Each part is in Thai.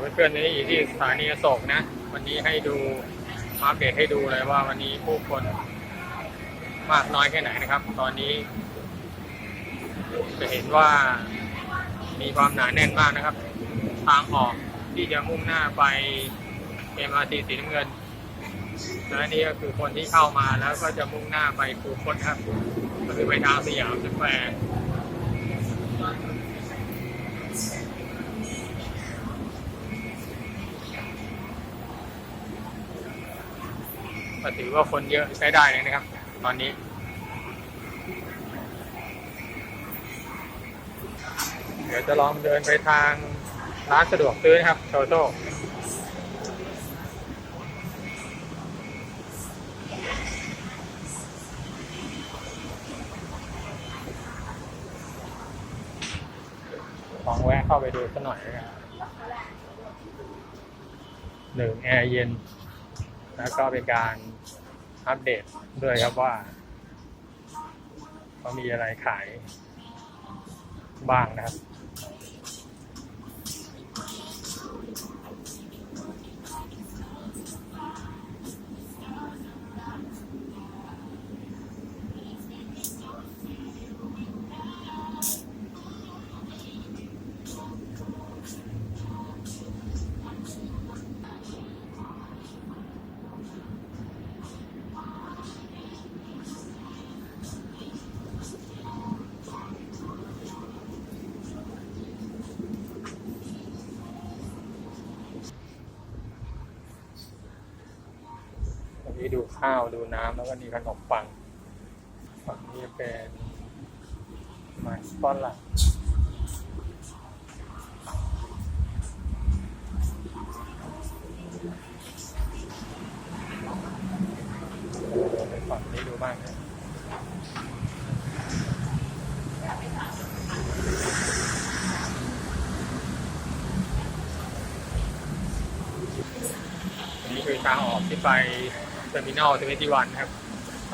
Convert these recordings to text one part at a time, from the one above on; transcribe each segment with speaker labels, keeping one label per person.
Speaker 1: เพื่อนๆนี่อยู่ที่สถานีอโศกนะ วันนี้ให้ดูอัปเดตให้ดูเลยว่าวันนี้ผู้คนมากน้อยแค่ไหนนะครับ ตอนนี้ จะเห็นว่ามีความหนาแน่นมากนะครับ ทางออกที่จะมุ่งหน้าไป MRT สีน้ำเงินและนี่ก็คือคนที่เข้ามาแล้วก็จะมุ่งหน้าไปคูคตครับก็คือไปทางสยามสแควร์ ก็ถือว่าคนเยอะใช้ได้เลยนะครับ ตอนนี้เดี๋ยวจะลองเดินไปทางร้านสะดวกซื้อนะครับโตโต้ลองแวะเข้าไปดูสักหน่อยนะครับหนึ่งแอร์เย็น แล้วก็เป็นการอัปเดตด้วยครับว่าเขามีอะไรขายบ้างนะครับ นี้ดูข้าวดูน้ำแล้วก็มีขนมปังฝั่งนี้เป็นมันฝรั่งไปฝั่งนี้ดูมากเลยนนี้คือทางออกที่ไป เทอร์มินอลทเวนตี้วันครับ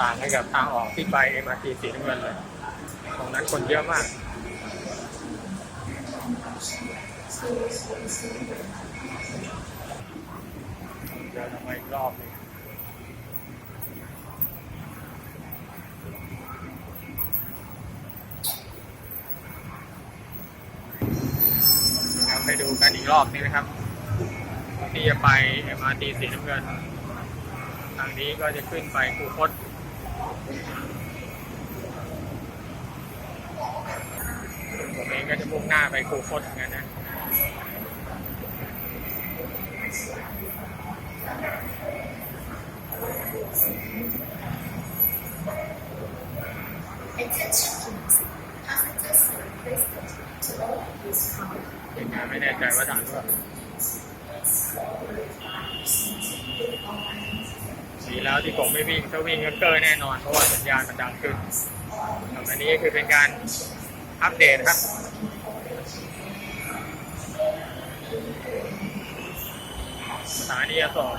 Speaker 1: ต่างกันกับทางออกที่ไป MRT สีน้ำเงินเลย ตรงนั้นคนเยอะมากเดินออกมาอีกรอบหนึงไปดูกันอีกรอบนึงนะครับ ที่จะไป MRT สีน้ำเงินางนี้ก็จะขึ้นไปคูคตผมเองก็จะมุ่งหน้าไปคูคตเหมือนกันนะเป็นงานไม่แน่ใจว่าถามว่ีแล้วที่ผมไม่วิ่งถ้าวิ่งก็เกอร์แน่นอน เพราะว่าสัญญาณมันดังขึ้นแต่อันนี้คือเป็นการอัปเดตครับสถานีอโศก